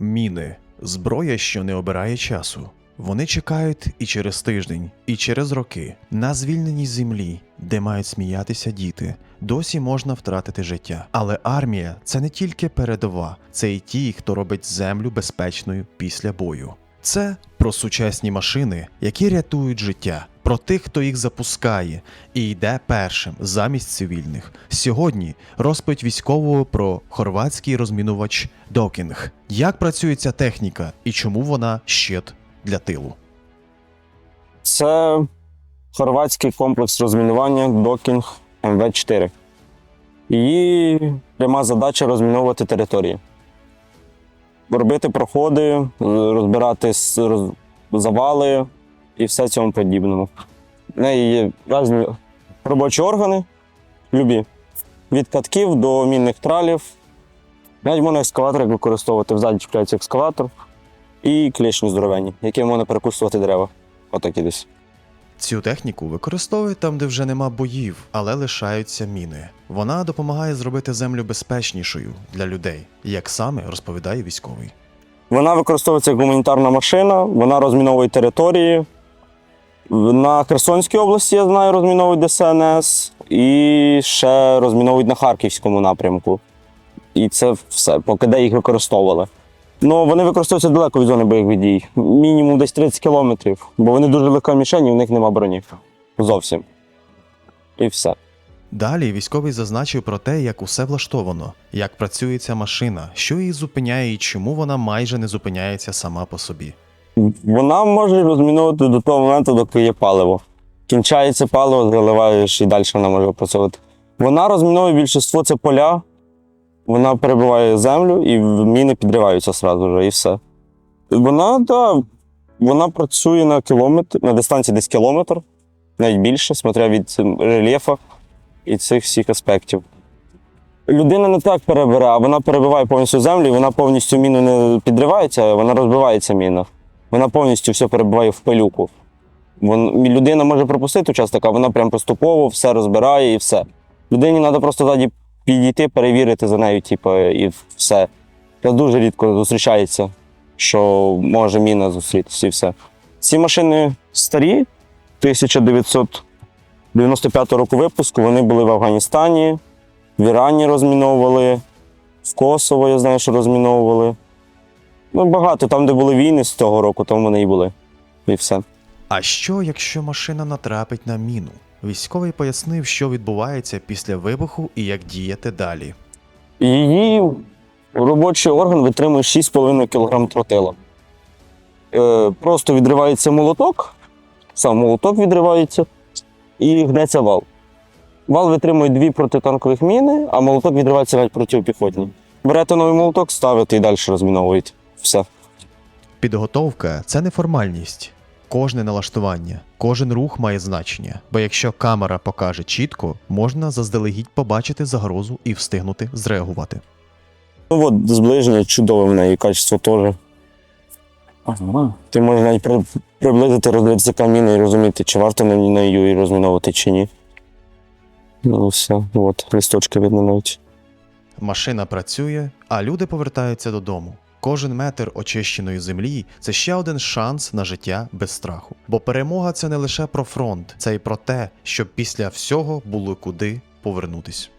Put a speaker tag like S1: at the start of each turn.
S1: Міни зброя, що не обирає часу. Вони чекають і через тиждень, і через роки. На звільненій землі, де мають сміятися діти, досі можна втратити життя. Але армія це не тільки передова, це і ті, хто робить землю безпечною після бою. Це про сучасні машини, які рятують життя, про тих, хто їх запускає і йде першим замість цивільних. Сьогодні розповідь військового про хорватський розмінувач Докінг. Як працює ця техніка і чому вона щит для тилу?
S2: Це хорватський комплекс розмінування Докінг МВ-4. Її пряма задача розміновувати території. Робити проходи, розбирати завали і все цьому подібному. В неї є різні робочі органи, любі. Від катків до мінних тралів. Навіть можна екскаватор як використовувати, взаді чіпляється екскаватор і клешні здоровенні, якими можна перекусувати дерева. Отакі десь.
S1: Цю техніку використовують там, де вже нема боїв, але лишаються міни. Вона допомагає зробити землю безпечнішою для людей, як саме розповідає військовий.
S2: Вона використовується як гуманітарна машина, вона розміновує території. На Херсонській області, я знаю, розміновують ДСНС і ще розміновують на Харківському напрямку. І це все, поки де їх використовували. Ну, вони використовуються далеко від зони бойових дій. Мінімум десь 30 кілометрів, бо вони дуже легка мішень, і в них нема броні. Зовсім. І все.
S1: Далі військовий зазначив про те, як усе влаштовано, як працює ця машина, що її зупиняє і чому вона майже не зупиняється сама по собі.
S2: Вона може розмінувати до того моменту, доки є паливо. Кінчається паливо, заливаєш і далі вона може працювати. Вона розміновує більшість це поля, вона перебиває землю і міни підриваються одразу вже, і все. Вона, да, вона працює на кілометр, на дистанції десь кілометр, навіть більше, смотря від рельєфа і цих всіх аспектів. Людина не так перебере, а вона перебиває повністю землю, і вона повністю міну не підривається, вона розбивається міна. Вона повністю все перебиває в пилюку. Вон, людина може пропустити участок, а вона прям поступово все розбирає і все. Людині треба просто ззаді підійти, перевірити за нею, типу, і все. Це дуже рідко зустрічається, що може міна зустрітися і все. Ці машини старі, 1995 року випуску, вони були в Афганістані, в Ірані розміновували, в Косово, я знаю, що розміновували. Ну, багато там, де були війни з того року, там вони і були. І все.
S1: А що, якщо машина натрапить на міну? Військовий пояснив, що відбувається після вибуху і як діяти далі.
S2: Її робочий орган витримує 6,5 кг тротила. Е, просто відривається молоток, сам молоток відривається і гнеться вал. Вал витримує дві протитанкових міни, а молоток відривається навіть протипіхотні. Берете новий молоток, ставите і далі розміновуєте. Все.
S1: Підготовка це не формальність. Кожне налаштування, кожен рух має значення, бо якщо камера покаже чітко, можна заздалегідь побачити загрозу і встигнути зреагувати.
S2: Ну от зближення чудове в неї, качество теж.
S3: Ага.
S2: Ти можеш навіть при- приблизити, роздивитися каміни і розуміти, чи варто на нею і розміновувати, чи ні. Ну, все, от, листочки видно навіть.
S1: Машина працює, а люди повертаються додому. Кожен метр очищеної землі це ще один шанс на життя без страху. Бо перемога це не лише про фронт, це й про те, щоб після всього було куди повернутись.